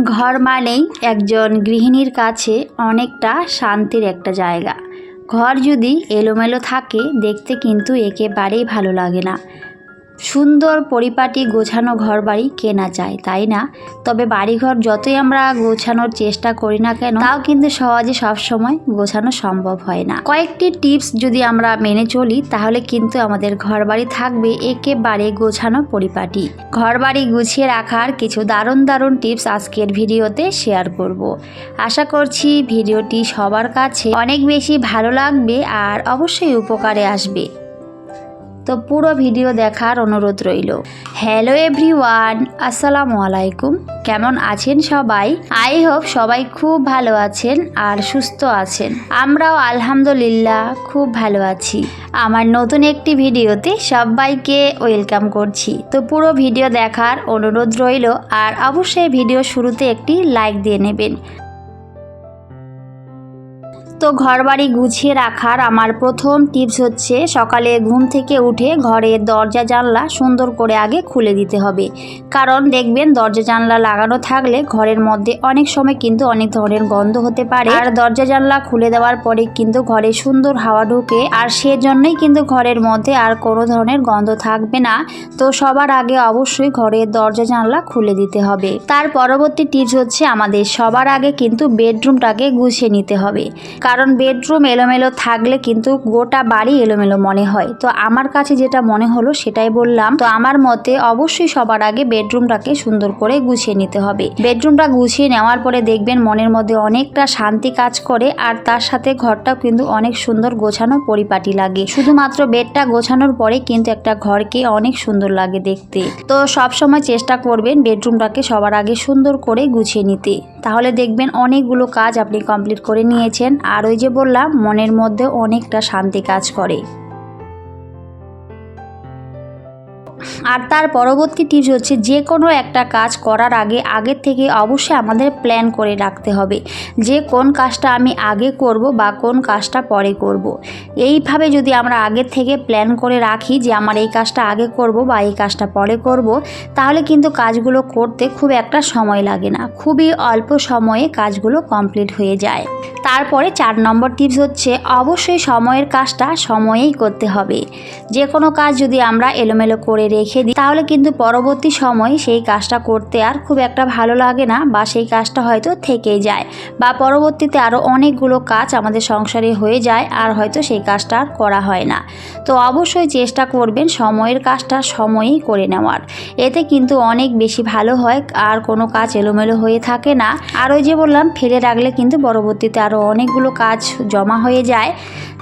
ঘর মানেই একজন গৃহিণীর কাছে অনেকটা শান্তির একটা জায়গা। ঘর যদি এলোমেলো থাকে, দেখতে কিন্তু একেবারেই ভালো লাগে না। সুন্দর পরিপাটি গোছানো ঘর বাড়ি কেনা চায়, তাই না? তবে বাড়িঘর যতই আমরা গোছানোর চেষ্টা করি না কেন, তাও কিন্তু সহজে সবসময় গোছানো সম্ভব হয় না। কয়েকটি টিপস যদি আমরা মেনে চলি, তাহলে কিন্তু আমাদের ঘর বাড়ি থাকবে একেবারে গোছানো পরিপাটি। ঘর বাড়ি গুছিয়ে রাখার কিছু দারুণ দারুণ টিপস আজকের ভিডিওতে শেয়ার করব। আশা করছি ভিডিওটি সবার কাছে অনেক বেশি ভালো লাগবে আর অবশ্যই উপকারে আসবে। তো পুরো ভিডিও দেখার অনুরোধ রইল। হ্যালো এভরিওয়ান আসসালামু আলাইকুম। কেমন আছেন সবাই? আই হোপ সবাই খুব ভালো আছেন আর সুস্থ আছেন। আমরাও আলহামদুলিল্লাহ খুব ভালো আছি। আমার নতুন একটি ভিডিওতে সবাইকে ওয়েলকাম করছি। তো পুরো ভিডিও দেখার অনুরোধ রইল আর অবশ্যই ভিডিও শুরুতে একটি লাইক দিয়ে নেবেন। তো ঘরবাড়ি গুছিয়ে রাখার আমার প্রথম টিপস হচ্ছে সকালে ঘুম থেকে উঠে ঘরের দরজা জানলা সুন্দর করে আগে খুলে দিতে হবে। কারণ দেখবেন দরজা জানলা লাগানো থাকলে ঘরের মধ্যে অনেক সময় কিন্তু অনেক ধরনের গন্ধ হতে পারে। আর দরজা জানলা খুলে দেওয়ার পরে কিন্তু ঘরে সুন্দর হাওয়া ঢুকে আর সেজন্যই কিন্তু ঘরের মধ্যে আর কোনো ধরনের গন্ধ থাকবে না। তো সবার আগে অবশ্যই ঘরের দরজা জানলা খুলে দিতে হবে। তার পরবর্তী টিপস হচ্ছে আমাদের সবার আগে কিন্তু বেডরুমটাকে গুছিয়ে নিতে হবে। কারণ বেডরুম এলোমেলো থাকলে কিন্তু গোটা বাড়ি এলোমেলো মনে হয়। তো আমার কাছে যেটা মনে হলো সেটাই বললাম। তো আমার মতে অবশ্যই সবার আগে বেডরুমটাকে সুন্দর করে গুছিয়ে নিতে হবে। বেডরুমটা গুছিয়ে নেওয়ার পরে দেখবেন মনের মধ্যে অনেকটা শান্তি কাজ করে আর তার সাথে ঘরটাও কিন্তু অনেক সুন্দর গোছানো পরিপাটি লাগে। শুধুমাত্র বেডটা গোছানোর পরে কিন্তু একটা ঘরকে অনেক সুন্দর লাগে দেখতে। তো সব সময় চেষ্টা করবেন বেডরুমটাকে সবার আগে সুন্দর করে গুছিয়ে নিতে। তাহলে দেখবেন অনেকগুলো কাজ আপনি কমপ্লিট করে নিয়েছেন। আর ওই যে বললাম, মনের মধ্যে অনেকটা শান্তি কাজ করে। আর তার পরবর্তী টিপস হচ্ছে যে কোনো একটা কাজ করার আগে আগের থেকে অবশ্যই আমাদের প্ল্যান করে রাখতে হবে যে কোন কাজটা আমি আগে করব বা কোন কাজটা পরে করব। এইভাবে যদি আমরা আগের থেকে প্ল্যান করে রাখি যে আমার এই কাজটা আগে করব বা এই কাজটা পরে করব, তাহলে কিন্তু কাজগুলো করতে খুব একটা সময় লাগে না। খুবই অল্প সময়ে কাজগুলো কমপ্লিট হয়ে যায়। তারপরে চার নম্বর টিপস হচ্ছে অবশ্যই সময়ের কাজটা সময়েই করতে হবে। যে কোনো কাজ যদি আমরা এলোমেলো করে রেখে দিই। তাহলে কিন্তু পরবর্তী সময় সেই কাজটা করতে আর খুব একটা ভালো লাগে না বা সেই কাজটা হয়তো থেকেই যায় বা পরবর্তীতে আরও অনেকগুলো কাজ আমাদের সংসারে হয়ে যায় আর হয়তো সেই কাজটা আর করা হয় না। তো অবশ্যই চেষ্টা করবেন সময়ের কাজটা সময়েই করে নেওয়ার। এতে কিন্তু অনেক বেশি ভালো হয় আর কোনো কাজ এলোমেলো হয়ে থাকে না। আর ওই যে বললাম, ফেলে রাখলে কিন্তু পরবর্তীতে আরও অনেকগুলো কাজ জমা হয়ে যায়।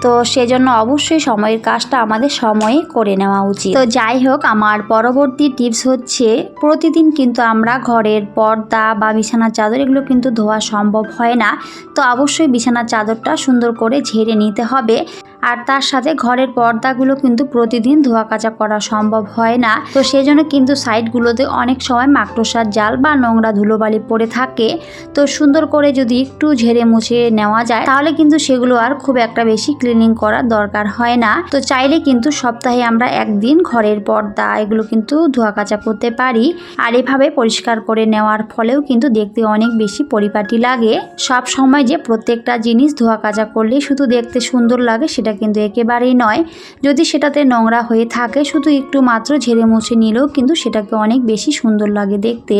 তো সেজন্য অবশ্যই সময়ের কাজটা আমাদের সময়ে করে নেওয়া উচিত। তো যাই হোক, আমার পরবর্তী টিপস হচ্ছে, প্রতিদিন কিন্তু আমরা ঘরের পর্দা বা বিছানার চাদর এগুলো কিন্তু ধোয়া সম্ভব হয় না। তো অবশ্যই বিছানার চাদরটা সুন্দর করে ঝেড়ে নিতে হবে। আর তার সাথে ঘরের পর্দাগুলো কিন্তু প্রতিদিন ধোয়া কাচা করা সম্ভব হয় না। তো সেই জন্য কিন্তু সাইডগুলোতে অনেক সময় মাকড়সার জাল বা নোংরা ধুলোবালি পড়ে থাকে। তো সুন্দর করে যদি একটু ঝেড়ে মুছে নেওয়া যায়, তাহলে কিন্তু সেগুলো আর খুব একটা বেশি ক্লিনিং করার দরকার হয় না। তো চাইলে কিন্তু সপ্তাহে আমরা একদিন ঘরের পর্দা এগুলো কিন্তু ধোয়া কাচা করতে পারি। আর এভাবে পরিষ্কার করে নেওয়ার ফলেও কিন্তু দেখতে অনেক বেশি পরিপাটি লাগে। সব সময় যে প্রত্যেকটা জিনিস ধোয়া কাচা করলে শুধু দেখতে সুন্দর লাগে সেটা কিন্তু একেবারেই নয়। যদি সেটাতে নোংরা হয়ে থাকে, শুধু একটু মাত্র ঝেড়ে মুছে নিলেও কিন্তু সেটাকে অনেক বেশি সুন্দর লাগে দেখতে।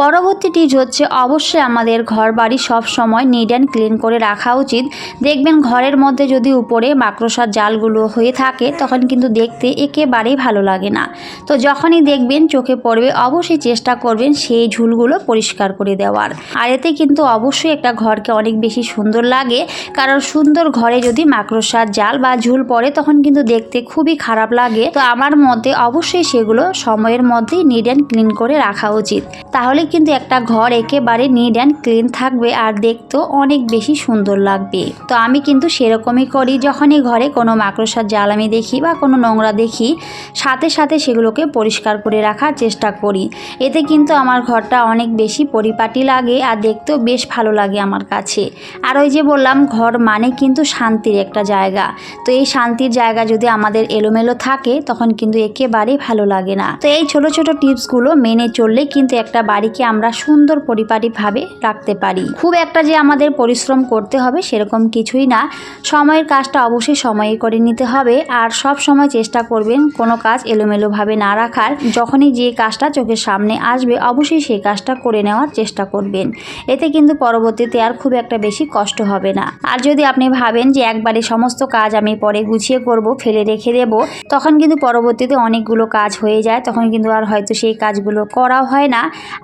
পরবর্তী টিপস হচ্ছে, অবশ্যই আমাদের ঘর বাড়ি সব সময় নিট অ্যান্ড ক্লিন করে রাখা উচিত। দেখবেন ঘরের মধ্যে যদি উপরে মাকড়সার জালগুলো হয়ে থাকে, তখন কিন্তু দেখতে একেবারেই ভালো লাগে না। তো যখনই দেখবেন চোখে পড়বে, অবশ্যই চেষ্টা করবেন সেই ঝুলগুলো পরিষ্কার করে দেওয়ার। আর এতে কিন্তু অবশ্যই একটা ঘরকে অনেক বেশি সুন্দর লাগে, কারণ সুন্দর ঘরে যদি মাকড়সার জাল বা ঝুল পড়ে, তখন কিন্তু দেখতে খুবই খারাপ লাগে। তো আমার মতে অবশ্যই সেগুলো সময়ের মধ্যেই নিট অ্যান্ড ক্লিন করে রাখা উচিত। তাহলে কিন্তু একটা ঘর একেবারে নিট অ্যান্ড ক্লিন থাকবে আর দেখতেও অনেক বেশি সুন্দর লাগবে। তো আমি কিন্তু সেরকমই করি যখনই ঘরে কোনো মাকড়সার জাল আমি দেখি বা কোনো নোংরা দেখি, সাথে সাথে সেগুলোকে পরিষ্কার করে রাখার চেষ্টা করি। এতে কিন্তু আমার ঘরটা অনেক বেশি পরিপাটি লাগে আর দেখতেও বেশ ভালো লাগে আমার কাছে। আর ওই যে বললাম, ঘর মানে কিন্তু শান্তির একটা জায়গা। তো এই শান্তির জায়গা যদি আমাদের এলোমেলো থাকে, তখন কিন্তু একেবারেই ভালো লাগে না। তো এই ছোট ছোট টিপসগুলো মেনে চললে কিন্তু একটা বাড়িকে আমরা সুন্দর পরিপাটিভাবে রাখতে পারি। খুব একটা যে আমাদের পরিশ্রম করতে হবে সেরকম কিছুই না। সময়ের কাজটা অবশ্যই সময়ে করে নিতে হবে আর সব সময় চেষ্টা করবেন কোনো কাজ এলোমেলোভাবে না রাখার। যখনই যে কাজটা চোখের সামনে আসবে অবশ্যই সেই কাজটা করে নেওয়ার চেষ্টা করবেন। এতে কিন্তু পরবর্তীতে আর খুব একটা বেশি কষ্ট হবে না। আর যদি আপনি ভাবেন যে একবারে সমস্ত কাজ আমি পরে গুছিয়ে করব, ফেলে রেখে দেব, তখন কিন্তু পরবর্তীতে অনেকগুলো কাজ হয়ে যায়। তখন কিন্তু আর হয়তো সেই কাজগুলো করাও হয় না।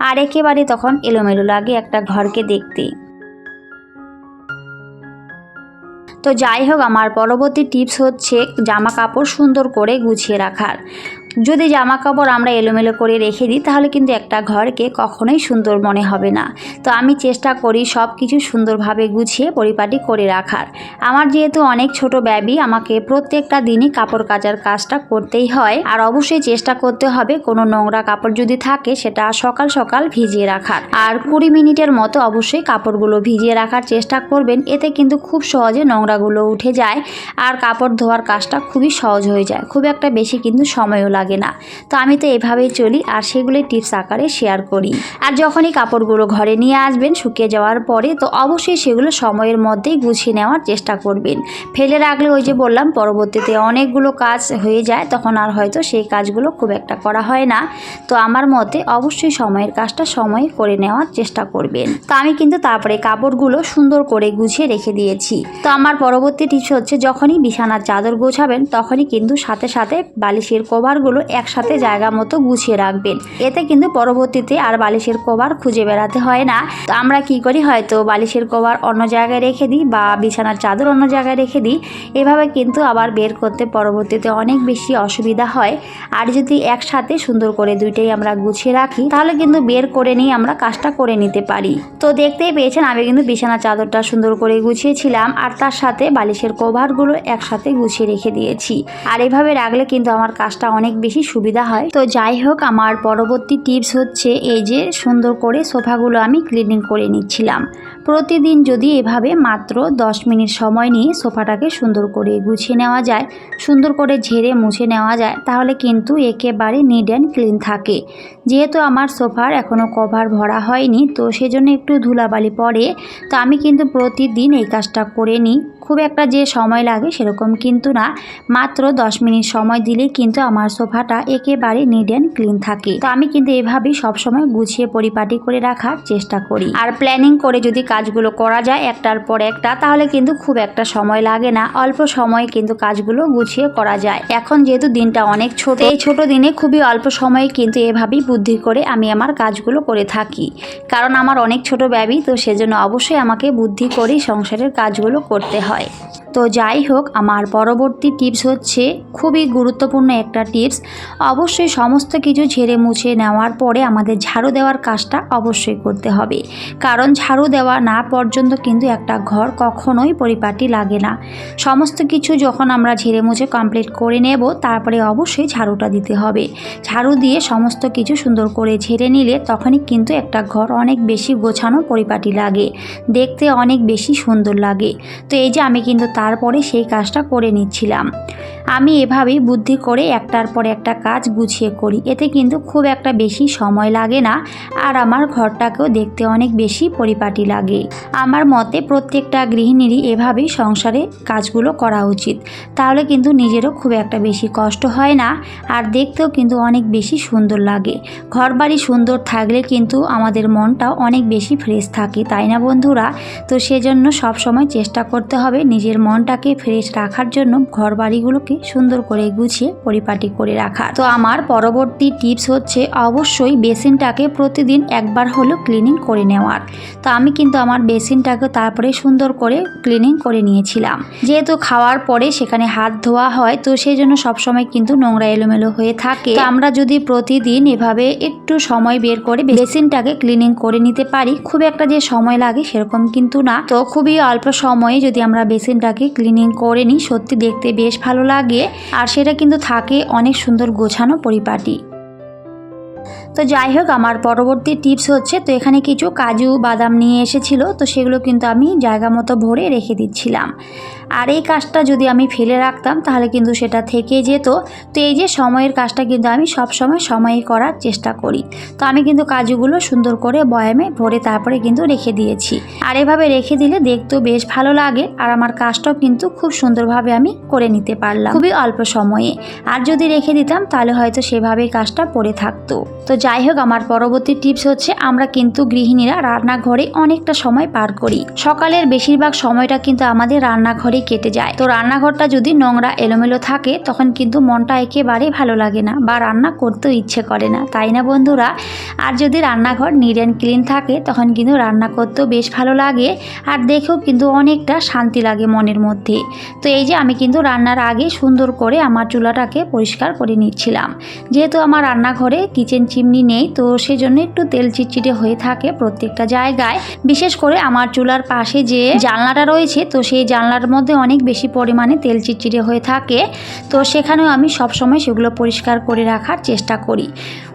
আর একেবারে তখন এলোমেলো লাগে একটা ঘরকে দেখতে। তো যাই হোক, আমার পরবর্তী টিপস হচ্ছে জামা কাপড় সুন্দর করে গুছিয়ে রাখার। যদি জামা কাপড় আমরা এলোমেলো করে রেখে দিই, তাহলে কিন্তু একটা ঘরকে কখনোই সুন্দর মনে হবে না। তো আমি চেষ্টা করি সব কিছু সুন্দরভাবে গুছিয়ে পরিপাটি করে রাখার। আমার যেহেতু অনেক ছোট ব্যাবি আমাকে প্রত্যেকটা দিনই কাপড় কাচার কাজটা করতেই হয়। আর অবশ্যই চেষ্টা করতে হবে কোনো নোংরা কাপড় যদি থাকে, সেটা সকাল সকাল ভিজিয়ে রাখার। আর কুড়ি মিনিটের মতো অবশ্যই কাপড়গুলো ভিজিয়ে রাখার চেষ্টা করবেন, এতে কিন্তু খুব সহজে নোংরাগুলো উঠে যায়। আর কাপড় ধোয়ার কাজটা খুবই সহজ হয়ে যায়। খুব একটা বেশি কিন্তু সময়ও লাগে না। তো আমি তো এভাবেই চলি আর সেগুলি টিপস আকারে শেয়ার করি। আর যখনই কাপড়গুলো ঘরে নিয়ে আসবেন শুকিয়ে যাওয়ার পরে তো অবশ্যই সেগুলো সময়ের মধ্যেই গুছিয়ে নেওয়ার চেষ্টা করবেন। ফেলে রাখলে ওই যে বললাম, পরবর্তীতে অনেকগুলো কাজ হয়ে যায়, তখন আর হয়তো সেই কাজগুলো খুব একটা করা হয় না। তো আমার মতে অবশ্যই সময়ের কাজটা সময়ে করে নেওয়ার চেষ্টা করবেন। তো আমি কিন্তু তারপরে কাপড়গুলো সুন্দর করে গুছিয়ে রেখে দিয়েছি। তো আমার পরবর্তী টিপস হচ্ছে, যখনই বিছানার চাদর গোছাবেন, তখনই কিন্তু সাথে সাথে বালিশের কভারগুলো একসাথে জায়গা মতো গুছিয়ে রাখবেন। এতে কিন্তু পরবর্তীতে আর বালিশের কভার খুঁজে বেড়াতে হয় না। তো আমরা কি করি? হয়তো বালিশের কভার অন্য জায়গায় রেখে দিই বা বিছানার চাদর অন্য জায়গায় রেখে দিই। এভাবে কিন্তু আবার বের করতে পরবর্তীতে অনেক বেশি অসুবিধা হয়। আর যদি একসাথে সুন্দর করে দুইটাই আমরা গুছিয়ে রাখি, তাহলে কিন্তু বের করে নিয়ে আমরা কাজটা করে নিতে পারি। তো দেখতেই পেয়েছেন, আমি কিন্তু বিছানার চাদরটা সুন্দর করে গুছিয়েছিলাম আর তার সাথে বালিশের কভারগুলো একসাথে গুছিয়ে রেখে দিয়েছি। আর এভাবে রাখলে কিন্তু আমার কাজটা অনেক বেশি সুবিধা হয়। তো যাই হোক, আমার পরবর্তী টিপস হচ্ছে এই যে সুন্দর করে সোফাগুলো আমি ক্লিনিং করে নিচ্ছিলাম। প্রতিদিন যদি এভাবে মাত্র 10 মিনিট সময় নিয়ে সোফাটাকে সুন্দর করে গুছিয়ে নেওয়া যায়, সুন্দর করে ঝেড়ে মুছে নেওয়া যায়, তাহলে কিন্তু একেবারে নিড অ্যান্ড ক্লিন থাকে। যেহেতু আমার সোফার এখনও কভার ভরা হয়নি, তো সেজন্য একটু ধুলাবালি পড়ে তো আমি কিন্তু প্রতিদিন এই কাজটা করে নিই। খুব একটা যে সময় লাগে সেরকম কিন্তু না। মাত্র 10 মিনিট সময় দিলেই কিন্তু আমার সোফাটা একেবারে নিড অ্যান্ড ক্লিন থাকে। তো আমি কিন্তু এভাবেই সবসময় গুছিয়ে পরিপাটি করে রাখার চেষ্টা করি। আর প্ল্যানিং করে যদি কাজগুলো করা যায় একটার পর একটা, তাহলে কিন্তু খুব একটা সময় লাগে না। অল্প সময়ে কিন্তু কাজগুলো গুছিয়ে করা যায়। এখন যেহেতু দিনটা অনেক ছোট, এই ছোট দিনে খুবই অল্প সময়ে কিন্তু এভাবেই বুদ্ধি করে আমি আমার কাজগুলো করে থাকি। কারণ আমার অনেক ছোট ব্যাবি তো সেজন্য অবশ্যই আমাকে বুদ্ধি করেই সংসারের কাজগুলো করতে হয়। তো যাই হোক, আমার পরবর্তী টিপস হচ্ছে খুবই গুরুত্বপূর্ণ একটা টিপস অবশ্যই সমস্ত কিছু ঝেড়ে মুছে নেওয়ার পরে আমাদের ঝাড়ু দেওয়ার কাজটা অবশ্যই করতে হবে। কারণ ঝাড়ু দেওয়া না পর্যন্ত কিন্তু একটা ঘর কখনোই পরিপাটি লাগে না। সমস্ত কিছু যখন আমরা ঝেড়ে মুছে কমপ্লিট করে নেব, তারপরে অবশ্যই ঝাড়ুটা দিতে হবে। ঝাড়ু দিয়ে সমস্ত কিছু সুন্দর করে ঝেড়ে নিলে তখনই কিন্তু একটা ঘর অনেক বেশি গোছানো পরিপাটি লাগে। দেখতে অনেক বেশি সুন্দর লাগে। তো এই যে আমি কিন্তু তারপরে সেই কাজটা করে নিচ্ছিলাম। আমি এভাবেই বুদ্ধি করে একটার পর একটা কাজ গুছিয়ে করি। এতে কিন্তু খুব একটা বেশি সময় লাগে না আর আমার ঘরটাকেও দেখতে অনেক বেশি পরিপাটি লাগে। আমার মতে প্রত্যেকটা গৃহিণীরই এভাবেই সংসারে কাজগুলো করা উচিত। তাহলে কিন্তু নিজেরও খুব একটা বেশি কষ্ট হয় না আর দেখতেও কিন্তু অনেক বেশি সুন্দর লাগে। ঘরবাড়ি সুন্দর থাকলে কিন্তু আমাদের মনটাও অনেক বেশি ফ্রেশ থাকে, তাই না বন্ধুরা? তো সেজন্য সব সময় চেষ্টা করতে হবে নিজের মনটাকে ফ্রেশ রাখার জন্য ঘরবাড়িগুলোকে কাজগুলোকে সুন্দর করে গুছিয়ে পরিপাটি করে রাখা। তো আমার পরবর্তী টিপস হচ্ছে, অবশ্যই বেসিনটাকে প্রতিদিন একবার হলো ক্লিনিং করে নেওয়ার। তো আমি কিন্তু আমার বেসিনটাকে তারপরে সুন্দর করে ক্লিনিং করে নিয়েছিলাম। যেহেতু খাওয়ার পরে সেখানে হাত ধোয়া হয়, তো সেই জন্য সবসময় কিন্তু নোংরা এলোমেলো হয়ে থাকে। আমরা যদি প্রতিদিন এভাবে একটু সময় বের করে বেসিনটাকে ক্লিনিং করে নিতে পারি, খুব একটা যে সময় লাগে সেরকম কিন্তু না। তো খুবই অল্প সময়ে যদি আমরা বেসিনটাকে ক্লিনিং করে নিই, সত্যি দেখতে বেশ ভালো লাগে। আর সেটা কিন্তু থাকে অনেক সুন্দর গোছানো পরিপাটি। তো যাই হোক, আমার পরবর্তী টিপস হচ্ছে, তো এখানে কিছু কাজু বাদাম নিয়ে এসেছিল, তো সেগুলো কিন্তু আমি জায়গা মতো ভরে রেখে দিচ্ছিলাম। আর এই কাজটা যদি আমি ফেলে রাখতাম, তাহলে কিন্তু সেটা থেকে যেত। তো এই যে সময়ের কাজটা কিন্তু আমি সব সময় সময়ে করার চেষ্টা করি। তো আমি কিন্তু কাজুগুলো সুন্দর করে বয়ামে ভরে তারপরে কিন্তু রেখে দিয়েছি। আর এভাবে রেখে দিলে দেখতেও বেশ ভালো লাগে, আর আমার কাজটাও কিন্তু খুব সুন্দরভাবে আমি করে নিতে পারলাম। খুবই অল্প সময়ে। আর যদি রেখে দিতাম, তাহলে হয়তো সেভাবেই কাজটা পড়ে থাকতো। তো যাই হোক, আমার পরবর্তী টিপস হচ্ছে, আমরা কিন্তু গৃহিণীরা রান্নাঘরে অনেকটা সময় পার করি। সকালের বেশিরভাগ সময়টা কিন্তু আমাদের রান্নাঘরে কেটে যায়। তো রান্নাঘরটা যদি নোংরা, এলোমেলো থাকে, তখন কিন্তু মনটা একেবারে ভালো লাগে না বা রান্না করতেও ইচ্ছে করে না। তাই না বন্ধুরা? আর যদি রান্নাঘর নিট অ্যান্ড ক্লিন থাকে, তখন কিন্তু রান্না করতেও বেশ ভালো লাগে আর দেখেও কিন্তু অনেকটা শান্তি লাগে মনের মধ্যে। তো এই যে আমি কিন্তু রান্নার আগে সুন্দর করে আমার চুলাটাকে পরিষ্কার করে নিচ্ছিলাম। যেহেতু আমার রান্নাঘরে কিচেন চিমনি নেই, তো সেজন্য একটু তেল চিটচিটে হয়ে থাকে প্রত্যেকটা জায়গায়। বিশেষ করে আমার চুলার পাশে যে জানলাটা রয়েছে, তো সেই জানলার মধ্যে অনেক বেশি পরিমাণে তেল চিটচিটে হয়ে থাকে। তো সেখানেও আমি সবসময় সেগুলো পরিষ্কার করে রাখার চেষ্টা করি।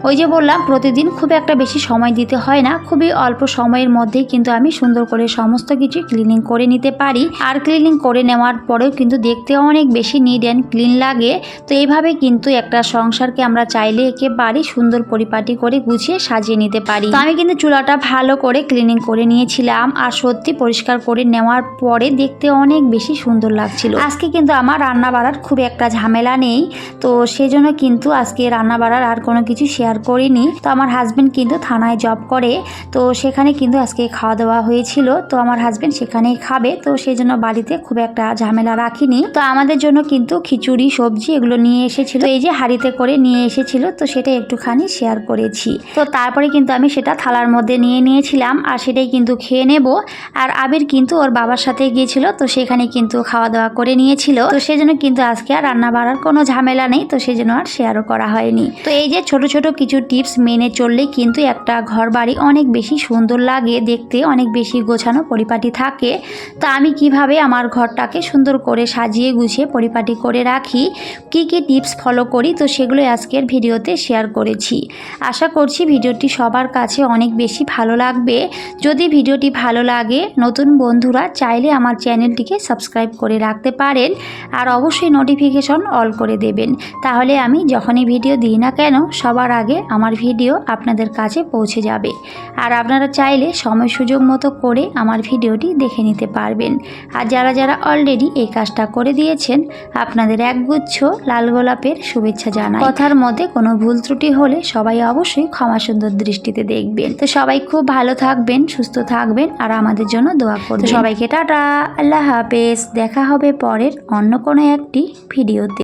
ওই যে বললাম, প্রতিদিন খুব একটা বেশি সময় দিতে হয় না। খুবই অল্প সময়ের মধ্যেই কিন্তু আমি সুন্দর করে সমস্ত কিছু ক্লিনিং করে নিতে পারি। আর ক্লিনিং করে নেওয়ার পরেও কিন্তু দেখতে অনেক বেশি নিড অ্যান্ড ক্লিন লাগে। তো এইভাবে কিন্তু একটা সংসারকে আমরা চাইলে একেবারে সুন্দর পরিপাটি করে গুছিয়ে সাজিয়ে নিতে পারি। তো আমি কিন্তু চুলাটা ভালো করে ক্লিনিং করে নিয়েছিলাম আর সত্যি পরিষ্কার করে নেওয়ার পরে দেখতে অনেক বেশি সুন্দর লাগছিল। আজকে কিন্তু আমার রান্না বাড়ার খুব একটা ঝামেলা নেই। তো সেজন্য কিন্তু আজকে রান্না বাড়ার আর কোনো কিছু শেয়ার করিনি। তো আমার হাজব্যান্ড কিন্তু থানায় জব করে, তো সেখানে কিন্তু আজকে খাওয়া দাওয়া হয়েছিল। তো আমার হাজব্যান্ড সেখানেই খাবে, তো সেই জন্য বাড়িতে খুব একটা ঝামেলা রাখিনি। তো আমাদের জন্য কিন্তু খিচুড়ি, সবজি এগুলো নিয়ে এসেছিল। এই যে হাঁড়িতে করে নিয়ে এসেছিল, তো সেটা একটুখানি শেয়ার করেছি। তো তারপরে কিন্তু আমি সেটা থালার মধ্যে নিয়ে নিয়েছিলাম, আর সেটাই কিন্তু খেয়ে নেব। আর আবির কিন্তু ওর বাবার সাথে গিয়েছিল, তো সেখানে কিন্তু খাওয়া দাওয়া করে নিয়েছিল। তো সেজন্য কিন্তু আজকে আর রান্না বাড়ার কোনো ঝামেলা নেই, তো সেজন্য আর শেয়ারও করা হয়নি। তো এই যে ছোট ছোট কিছু টিপস মেনে চললে কিন্তু একটা ঘর বাড়ি অনেক বেশি সুন্দর লাগে, দেখতে অনেক বেশি গোছানো পরিপাটি থাকে। তা আমি কীভাবে আমার ঘরটাকে সুন্দর করে সাজিয়ে গুছিয়ে পরিপাটি করে রাখি? কি কি টিপস ফলো করি? তো সেগুলো আজকের ভিডিওতে শেয়ার করেছি। আশা করছি ভিডিওটি সবার কাছে অনেক বেশি ভালো লাগবে। যদি ভিডিওটি ভালো লাগে, নতুন বন্ধুরা চাইলে আমার চ্যানেলটিকে সাবস্ক্রাইব করে রাখতে পারেন আর অবশ্যই নোটিফিকেশন অল করে দেবেন। তাহলে আমি যখনই ভিডিও দিই না কেন, সবার আগে আমার ভিডিও আপনাদের কাছে পৌঁছে যাবে। আর আপনারা চাইলে সময় সুযোগ মতো করে আমার ভিডিওটি দেখে নিতে পারবেন। আর যারা যারা অলরেডি এই কাজটা করে দিয়েছেন আপনাদের একগুচ্ছ লাল গোলাপের শুভেচ্ছা জানাই। কথার মধ্যে কোনো ভুল ত্রুটি হলে সবাই অবশ্যই ক্ষমা সুন্দর দৃষ্টিতে দেখবেন। তো সবাই খুব ভালো থাকবেন সুস্থ থাকবেন আর আমাদের জন্য দোয়া করবেন। সবাইকে টাটা আল্লাহ হাফেজ। দেখা হবে পরের অন্য কোনো একটি ভিডিওতে।